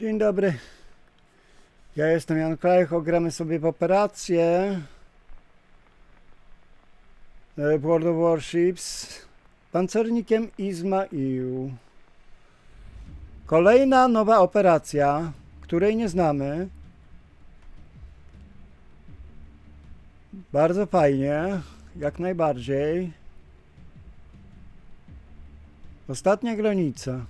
Dzień dobry. Ja jestem Jan Klejcho, gramy sobie operację e, World of Warships pancernikiem Izmail. Kolejna nowa operacja, której nie znamy. Bardzo fajnie, jak najbardziej. Ostatnia granica.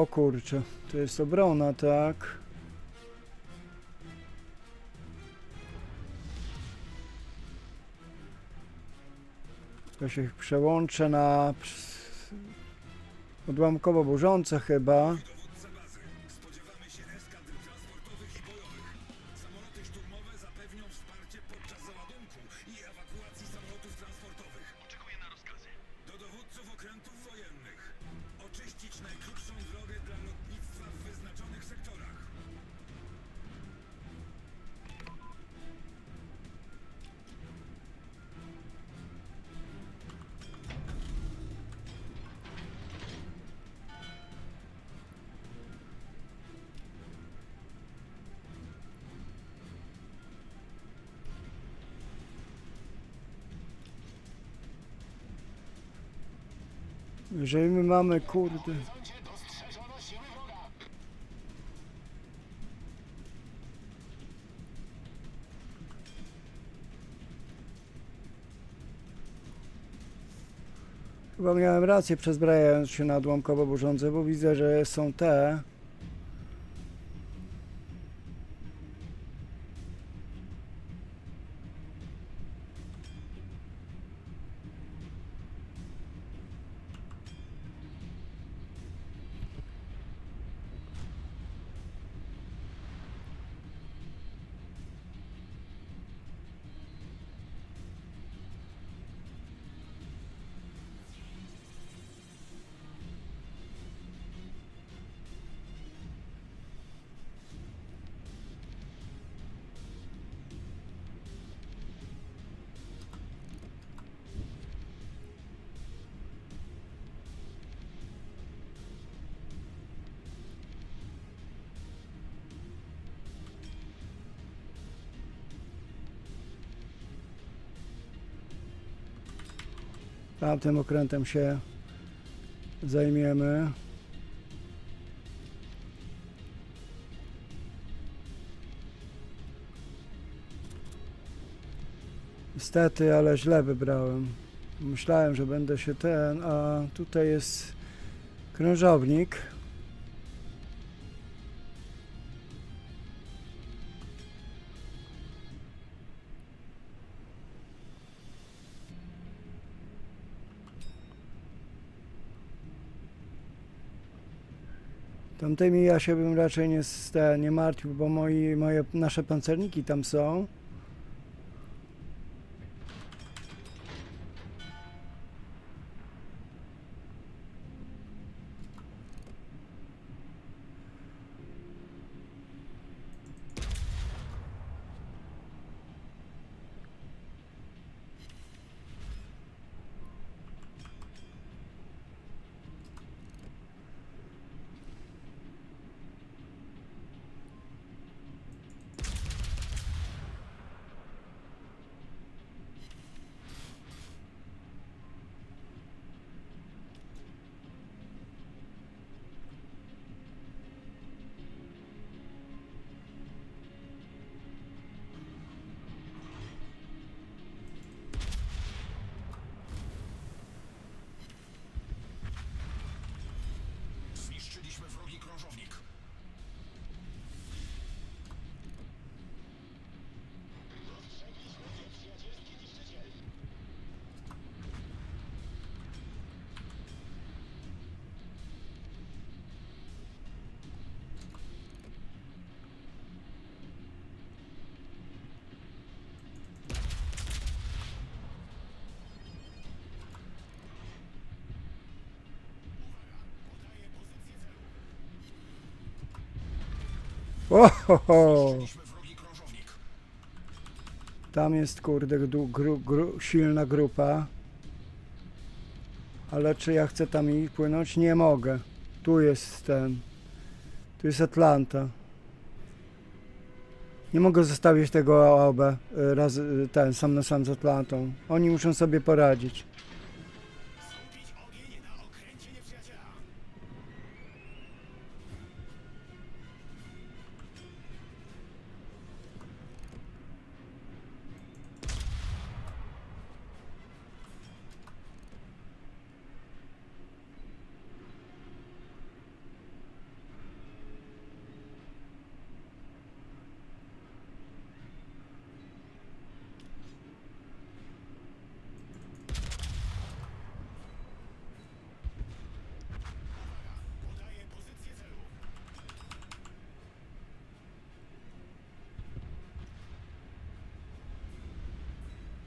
O kurczę, to jest obrona, tak? To się przełączę na odłamkowo burzące chyba. Jeżeli my mamy, kurde. Chyba miałem rację przezbrajając się na odłamkowo burzące, bo widzę, że są te. Tamtym okrętem się zajmiemy. Niestety, ale źle wybrałem. Myślałem, że będę się ten, a tutaj jest krążownik. Tamtymi ja się bym raczej nie, nie martwił, bo moi, moje, nasze pancerniki tam są. Ohoho! Tam jest kurde gru, gru, silna grupa. Ale czy ja chcę tam i płynąć? Nie mogę. Tu jest ten. Tu jest Atlanta. Nie mogę zostawić tego AOB y, raz, y, ten sam na sam z Atlantą. Oni muszą sobie poradzić.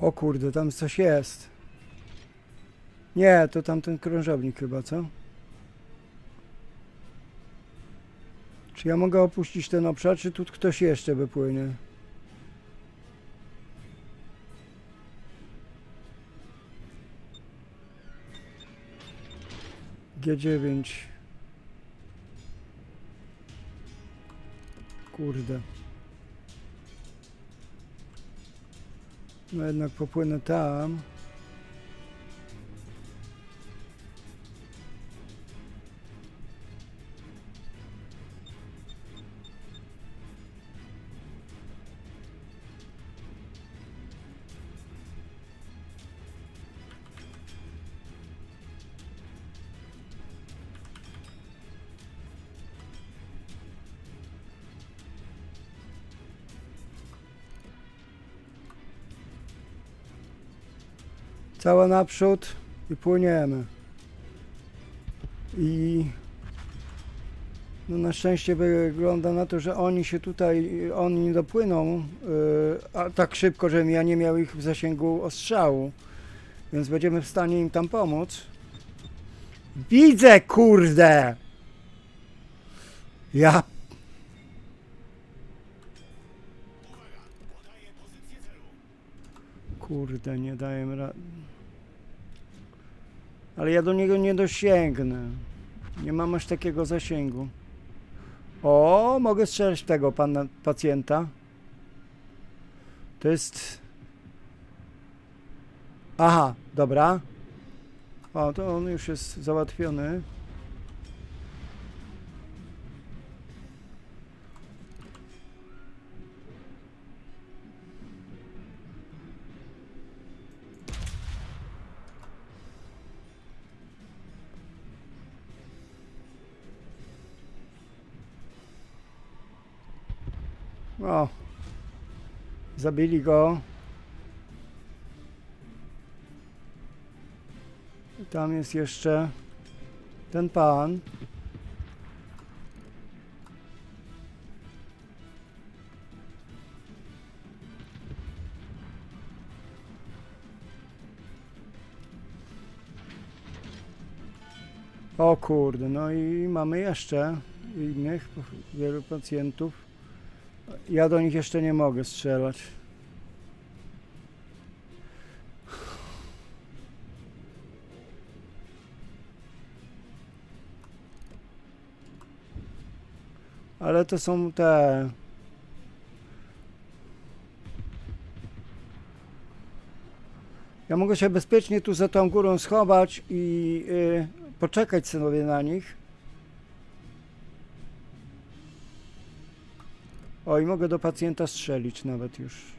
O kurde, tam coś jest. Nie, to tamten krążownik chyba, co? Czy ja mogę opuścić ten obszar, czy tu ktoś jeszcze wypłynie? G9. Kurde. No jednak popłynę tam. Cała naprzód i płyniemy. I no na szczęście wygląda na to, że oni się tutaj, oni nie dopłyną yy, a tak szybko, żebym ja nie miał ich w zasięgu ostrzału. Więc będziemy w stanie im tam pomóc. Widzę, kurde! Ja Kurde, nie daję rady. Ale ja do niego nie dosięgnę. Nie mam aż takiego zasięgu. O, mogę strzelać tego pana pacjenta. To jest. Aha, dobra. O, to on już jest załatwiony. O, zabili go. I tam jest jeszcze ten pan. O kurde, no i mamy jeszcze innych wielu pacjentów. Ja do nich jeszcze nie mogę strzelać. Ale to są te. Ja mogę się bezpiecznie tu za tą górą schować i y, poczekać sobie na nich. O, i mogę do pacjenta strzelić nawet już.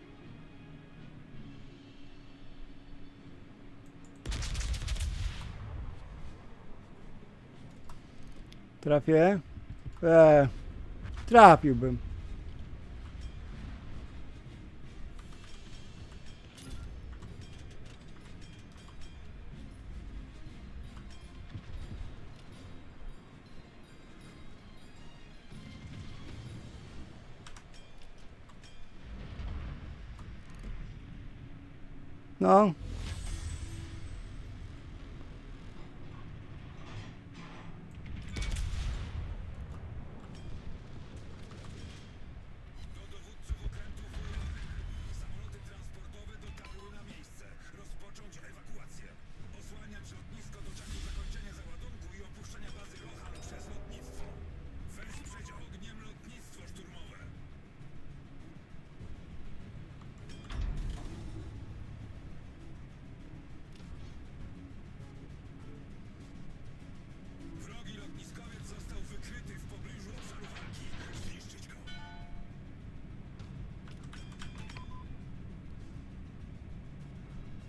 Trafię? Eee, trafiłbym. No.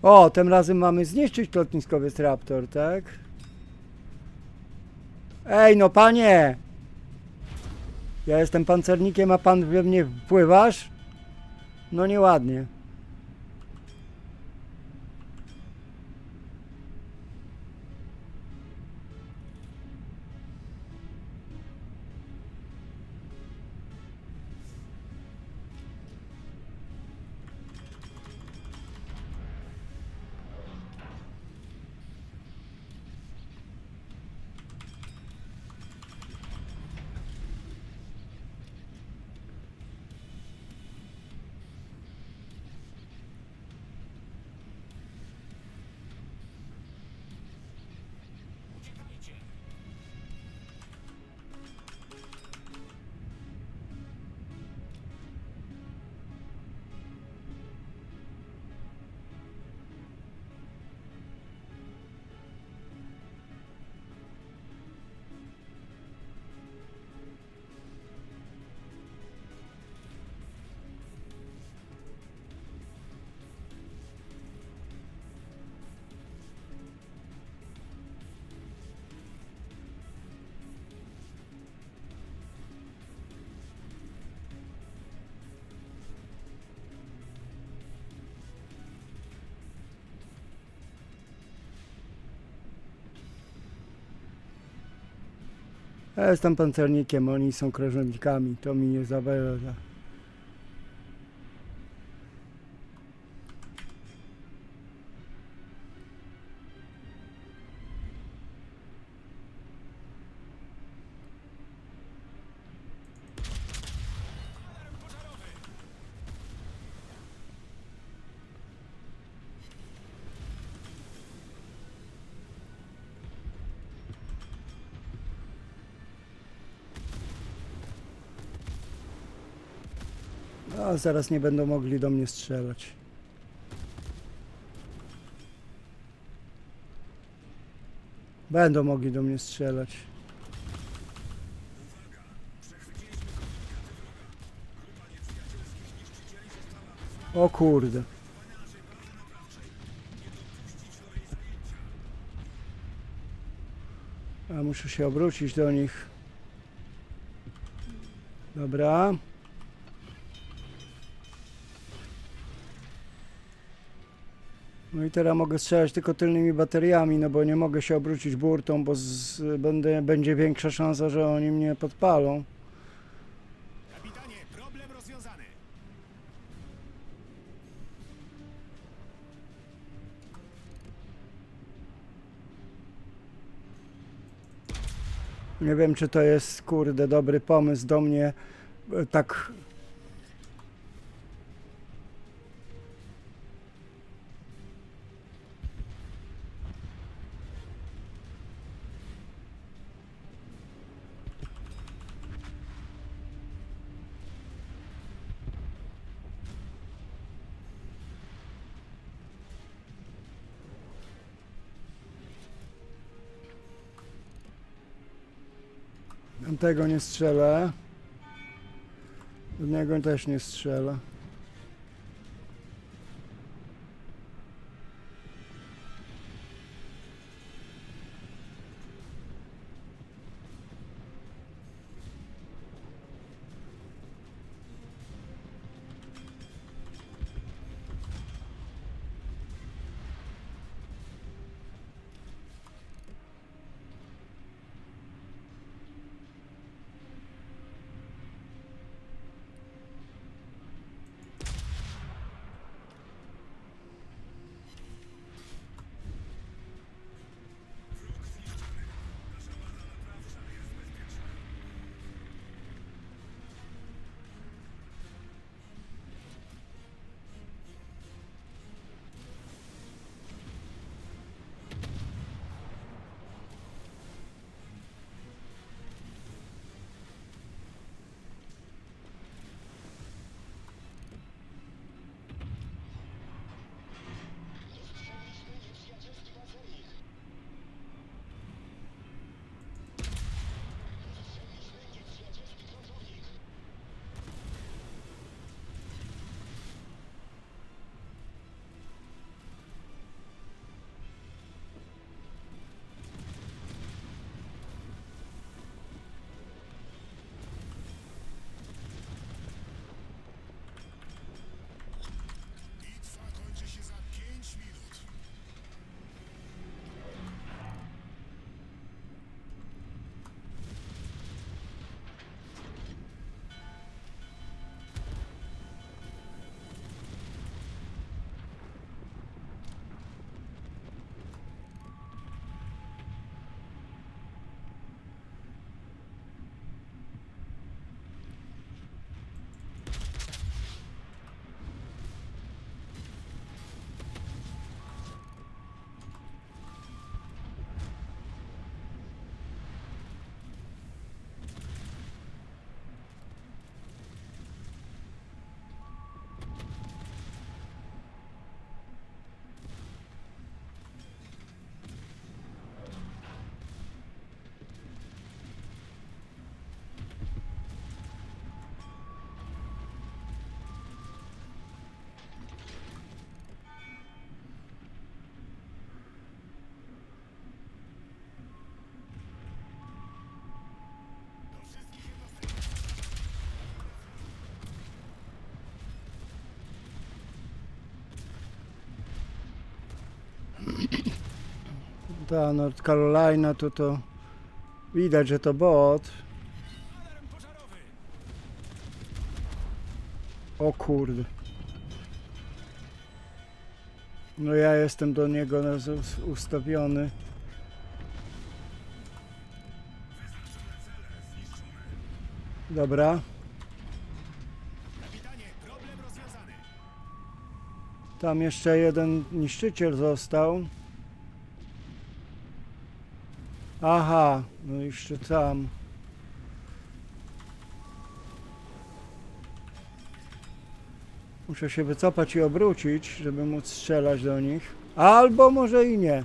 O, tym razem mamy zniszczyć lotniskowiec Raptor, tak? Ej, no panie! Ja jestem pancernikiem, a pan we mnie wpływasz? No nieładnie. Ja jestem pancernikiem, oni są krążownikami, to mi nie zabiera. A zaraz nie będą mogli do mnie strzelać. Będą mogli do mnie strzelać. O kurde. A muszę się obrócić do nich. Dobra. No i teraz mogę strzelać tylko tylnymi bateriami, no bo nie mogę się obrócić burtą, bo z, będę, będzie większa szansa, że oni mnie podpalą. Kapitanie, problem rozwiązany. Nie wiem, czy to jest, kurde, dobry pomysł do mnie e, tak... Tego nie strzelę. Z niego też nie strzelę. Ta North Carolina to to widać, że to bot. O kurde. No ja jestem do niego ustawiony. Dobra, tam jeszcze jeden niszczyciel został. Aha, no jeszcze tam. Muszę się wycofać i obrócić, żeby móc strzelać do nich. Albo może i nie.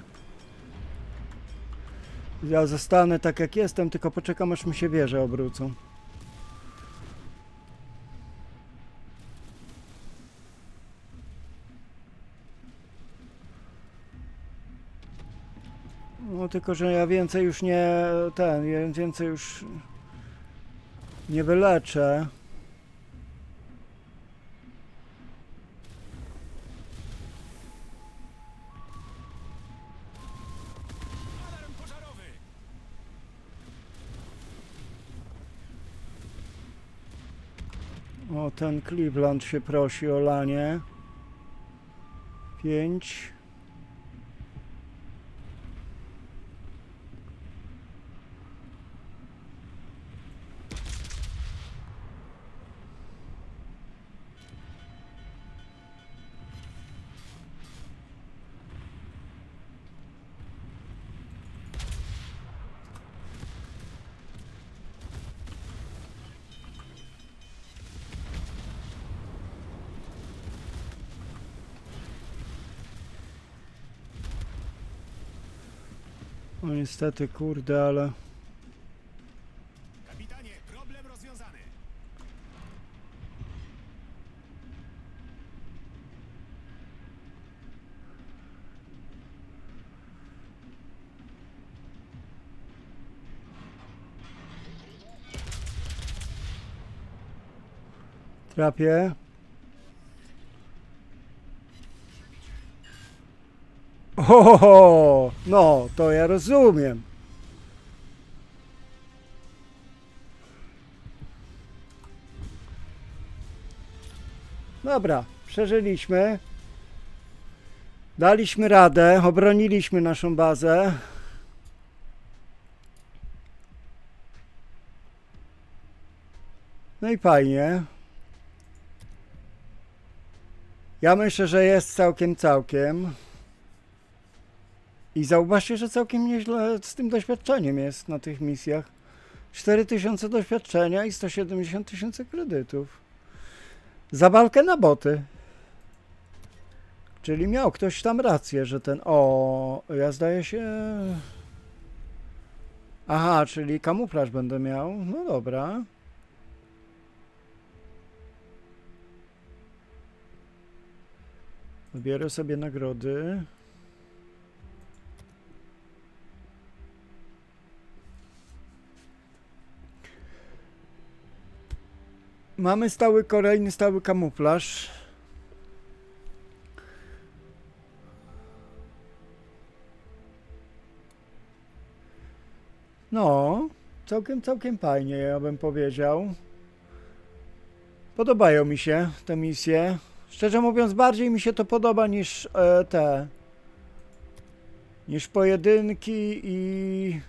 Ja zostanę tak jak jestem, tylko poczekam aż mi się wieże obrócą. No tylko, że ja więcej już nie ten, ja więcej już nie wyleczę. O, ten Cleveland się prosi o lanie. Pięć. Niestety, kurde, ale... Kapitanie, problem rozwiązany. Trapię. O, no, to ja rozumiem. Dobra, przeżyliśmy. Daliśmy radę, obroniliśmy naszą bazę. No i fajnie. Ja myślę, że jest całkiem, całkiem. I zauważcie, że całkiem nieźle z tym doświadczeniem jest na tych misjach. 4000 doświadczenia i 170 tysięcy kredytów. Za walkę na boty. Czyli miał ktoś tam rację, że ten. O, ja zdaje się. Aha, czyli kamuflaż będę miał. No dobra. Wybierę sobie nagrody. Mamy stały kolejny stały kamuflaż. No, całkiem, całkiem fajnie, ja bym powiedział. Podobają mi się te misje. Szczerze mówiąc, bardziej mi się to podoba niż e, te. Niż pojedynki i.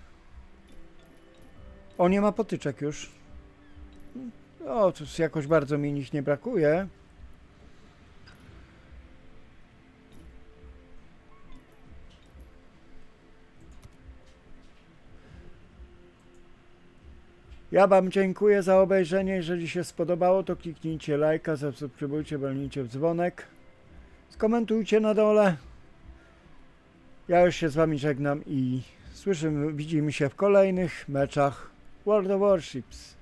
O, nie ma potyczek już. O, to jest jakoś bardzo mi nich nie brakuje. Ja Wam dziękuję za obejrzenie. Jeżeli się spodobało, to kliknijcie lajka, zasubskrybujcie, walnijcie w dzwonek. Skomentujcie na dole. Ja już się z Wami żegnam i słyszymy, widzimy się w kolejnych meczach World of Warships.